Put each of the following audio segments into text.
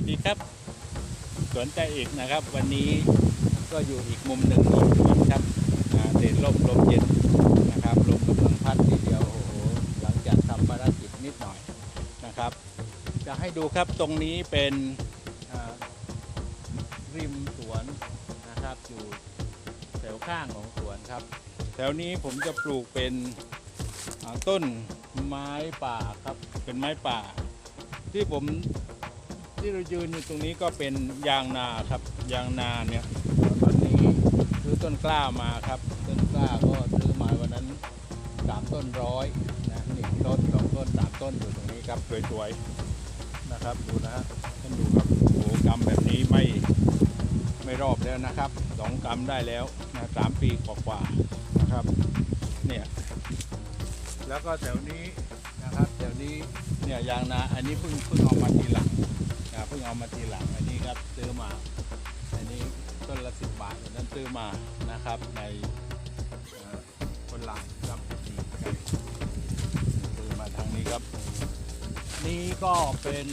วัสดีครับ สวนใจเอกนะครับ วันนี้ก็อยู่อีกมุมหนึ่งของสวนครับเด่นลมลมเย็นนะครับลมกำลังพัดทีเดียวโอ้โหหลังจากทำภารกิจนิดหน่อยนะครับ จะให้ดูครับตรงนี้เป็นริมสวนนะครับอยู่แถวข้างของสวนครับ แถวนี้ผมจะปลูกเป็นต้นไม้ป่าครับเป็นไม้ป่า ที่ผม ที่เรายืนอยู่ตรงนี้ก็เป็นยางนาครับ ยางนาเนี่ยตอนนี้ซื้อต้นกล้ามาครับ ต้นกล้าก็ซื้อมาวันนั้นสามต้นร้อยนะหนึ่งต้นสองต้นสามต้นอยู่ตรงนี้ครับสวยๆนะครับดูนะฮะท่านดูครับโอ้โหกำแบบนี้ไม่ไม่รอบแล้วนะครับสองกำได้แล้วนะสามปีกว่าๆนะครับเนี่ยแล้วก็แถวนี้นะครับแถวนี้เนี่ยยางนาอันนี้เพิ่งเพิ่งเอามาทีหลัง นะเพิ่งเอามาทีหลังอันนี้ครับซื้อมาอันนี้ต้นละสิบบาทนั้นซื้อมานะครับในคนไลน์ครับนี่ครับซื้อมาทางนี้ครับ นี่ก็เป็น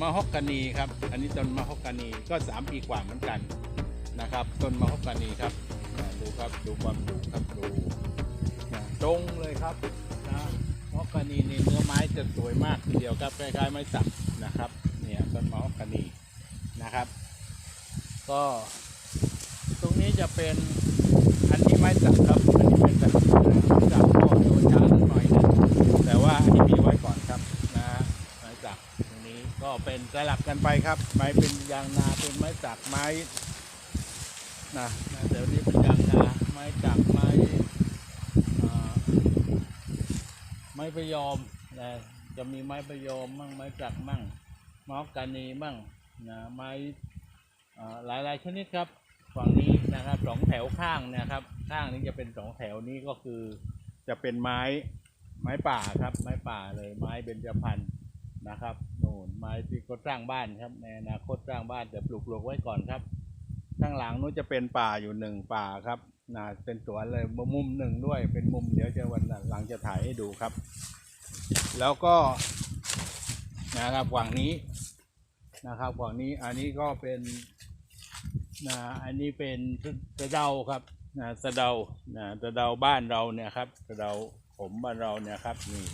มะฮอกกานีครับ อันนี้ต้นมะฮอกกานีก็สามปีกว่าเหมือนกันนะครับ ต้นมะฮอกกานีครับดูครับดูความดุครับดูตรงเลยครับนะมอกกานีนี่เนื้อไม้จะสวยมากทีเดียวครับคล้ายๆไม้สักนะครับ เนี่ยต้นมอกกานีนะครับ ก็ตรงนี้จะเป็นอันนี้ไม้สักครับอันนี้ไม้สักไม้สักก็โดนช้าหน่อยนะแต่ว่าอันนี้มีไว้ก่อนครับนะไม้สักตรงนี้ก็เป็นสลับกันไปครับ ไม้เป็นยางนาเป็นไม้สักไม้นะนะเดี๋ยวนี้เป็นยางนาไม้สักไม้ไม้ประยอมนะจะมีไม้ประยอมมั่งไม้จักมั่ง มอกกานีมั่งนะไม้อ่าหลายหลายๆชนิดครับฝั่งนี้นะครับสองแถวข้างนะครับ ข้างนี้จะเป็นสองแถวนี้ก็คือ จะเป็นไม้ไม้ป่าครับ ไม้ป่าเลยไม้เบญจพรรณนะครับโน่นไม้ที่เขาสร้างบ้านครับในอนาคตสร้างบ้านแต่ปลูกปลูกไว้ก่อนครับข้างหลังนู้นจะเป็นป่าอยู่หนึ่งป่าครับนะเป็นสวนเลยมุมหนึ่งด้วยเป็นมุมเดี๋ยวจะวันหลังจะถ่ายให้ดูครับ แล้วก็ นะครับฝั่งนี้นะครับฝั่งนี้อันนี้ก็เป็นนะอันนี้เป็นสะเดาครับนะสะเดานะสะเดาบ้านเราเนี่ยครับสะเดาผมบ้านเราเนี่ยครับนี่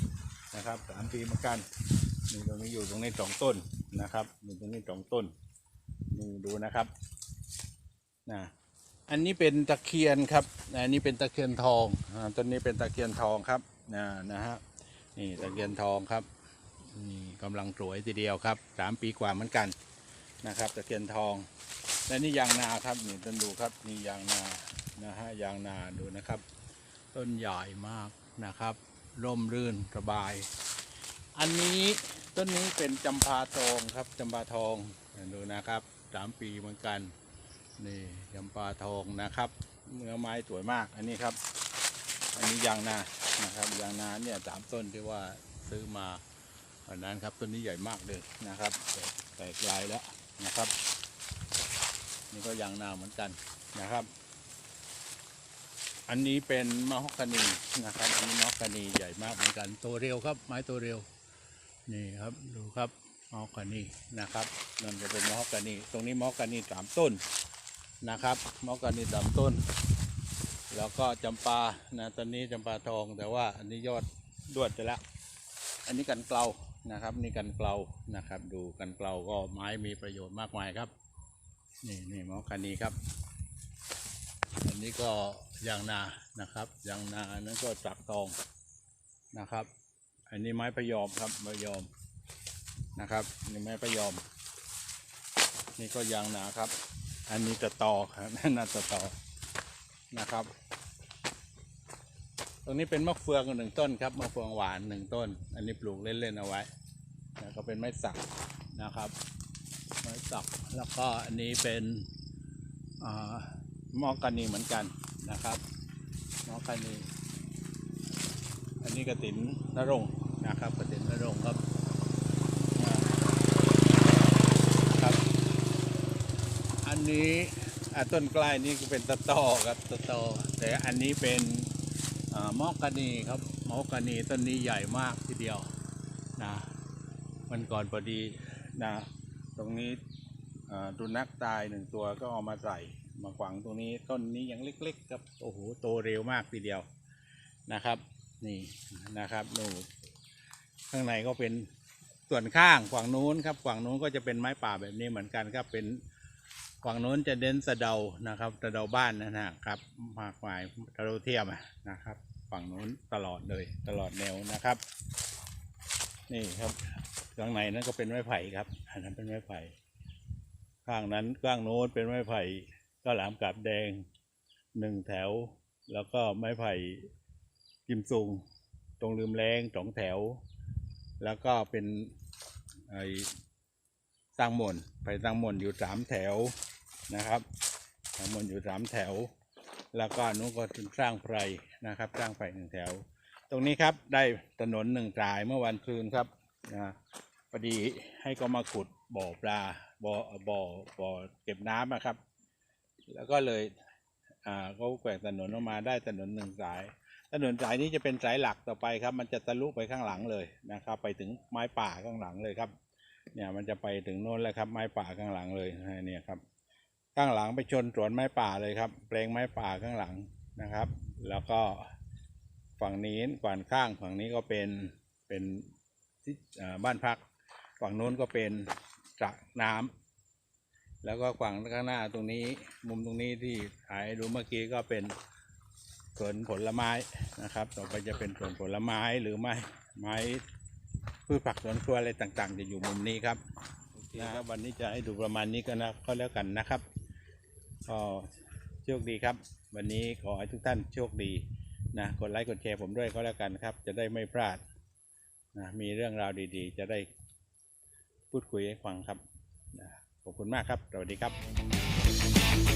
นะครับสามปีเหมือนกันนี่ตรงนี้อยู่ตรงนี้สองต้นนะครับอยู่ตรงนี้สองต้นนี่ดูนะครับนะอันนี้เป็นตะเคียนครับอันนี้เป็นตะเคียนทองต้นนี้เป็นตะเคียนทองครับนะนะฮะนี่ตะเคียนทองครับ กำลังสวยทีเดียวครับสามปีกว่าเหมือนกันนะครับตะเคียนทอง และนี่ยางนาครับนี่ต้นดูครับนี่ยางนานะฮะยางนาดูนะครับ ต้นใหญ่มากนะครับ ร่มรื่นสบาย อันนี้ต้นนี้เป็นจำปาทองครับจำปาทองดูนะครับสามปีเหมือนกันนี่ยำปาทองนะครับ เนื้อไม้สวยมากอันนี้ครับ อันนี้ยางนานะครับยางนาเนี่ยสามต้นที่ว่าซื้อมา อันนั้นครับต้นนี้ใหญ่มากเลยนะครับแตกแตกลายแล้วนะครับ นี่ก็ยางนาเหมือนกันนะครับ อันนี้เป็นมะฮอกกานีนะครับอันนี้มะฮอกกานีใหญ่มากเหมือนกันโตเร็วครับ ไม้โตเร็วนี่ครับดูครับมะฮอกกานีนะครับนั่นจะเป็นมะฮอกกานีตรงนี้มะฮอกกานีสามต้นนะครับมอกานีสามต้น แล้วก็จำปานะตอนนี้จำปาทองแต่ว่าอันนี้ยอดด้วดไปแล้ว อันนี้กันเกลานะครับ นี่กันเกลานะครับ ดูกันเกลาก็ไม้มีประโยชน์มากมายครับ นี่นี่หมอกานีครับ อันนี้ก็ยางนานะครับยางนาอันนั้นก็จักทองนะครับ อันนี้ไม้พะยอมครับพะยอมนะครับนี่ไม้พะยอม นี่ก็ยางนาครับ อันนี้จะตอครับน่าจะตอนะครับ ตรงนี้เป็นมะเฟืองหนึ่งต้นครับมะเฟืองหวานหนึ่งต้น อันนี้ปลูกเล่นๆเอาไว้แล้วก็เป็นไม้สักนะครับ ไม้สักแล้วก็อันนี้เป็นมอกกานีเหมือนกันนะครับมอกกานีอันนี้กระตินนรงนะครับกระตินนรงครับครับ อันนี้ต้นกล้ายนี่ก็เป็นตะตอครับตะตอแต่อันนี้เป็น มอกกานีครับมอกกานีต้นนี้ใหญ่มากทีเดียวนะมันก่อนพอดีนะตรงนี้อ่าตุนักตายหนึ่งตัวก็เอามาใส่มาขวางตรงนี้ต้นนี้ยังเล็กๆครับโอ้โหโตเร็วมากทีเดียวนะครับ นี่นะครับดูข้างในก็เป็นส่วนข้างฝั่งนู้นครับฝั่งนู้นก็จะเป็นไม้ป่าแบบนี้เหมือนกันครับเป็น ฝั่งโน้นจะเน้นสะเดานะครับสะเดาบ้านนะฮะครับมากมายสะเดาเทียมนะครับ ฝั่งโน้นตลอดเลยตลอดแนวนะครับ นี่ครับข้างในนั้นก็เป็นไม้ไผ่ครับ อันนั้นเป็นไม้ไผ่ ข้างนั้นข้างโน้นเป็นไม้ไผ่ก็หลามกาบแดงหนึ่งแถว แล้วก็ไม้ไผ่กิมซุงตรงลืมแรงสองแถว แล้วก็เป็นไอ้สร้างมนไผ่สร้างมนอยู่สามแถว นะครับสร้างมนอยู่สามแถว แล้วก็นู้นก็สร้างไพรนะครับ สร้างไผ่หนึ่งแถว ตรงนี้ครับได้ถนนหนึ่งสายเมื่อวันคืนครับนะพอดีให้ก็มาขุดบ่อปลาบ่อบ่อบ่อเก็บน้ำนะครับ แล้วก็เลยอ่าเขาแกว่งถนนออกมาได้ถนนหนึ่งสายถนนสายนี้จะเป็นสายหลักต่อไปครับ มันจะทะลุไปข้างหลังเลยนะครับ ไปถึงไม้ป่าข้างหลังเลยครับ เนี่ยมันจะไปถึงโน้นแล้วครับ ไม้ป่าข้างหลังเลยเนี่ยครับ ข้างหลังไปชนสวนไม้ป่าเลยครับแปลงไม้ป่าข้างหลังนะครับ แล้วก็ฝั่งนี้ฝั่งข้างฝั่งนี้ก็เป็นเป็นที่อ่าบ้านพัก ฝั่งโน้นก็เป็นสระน้ำแล้วก็ฝั่งข้างหน้าตรงนี้มุมตรงนี้ที่ถ่ายให้ดูเมื่อกี้ก็เป็นสวนผลไม้นะครับ ต่อไปจะเป็นสวนผลไม้หรือไม้ไม้พืชผักสวนครัวอะไรต่างๆ จะอยู่มุมนี้ครับนะครับวันนี้จะให้ดูประมาณนี้ก็นะก็แล้วกันนะครับ ก็โชคดีครับ วันนี้ขอให้ทุกท่านโชคดีนะกดไลค์กดแชร์ผมด้วยก็แล้วกันครับ จะได้ไม่พลาดนะมีเรื่องราวดีๆ จะได้พูดคุยให้ฟังครับนะขอบคุณมากครับ สวัสดีครับ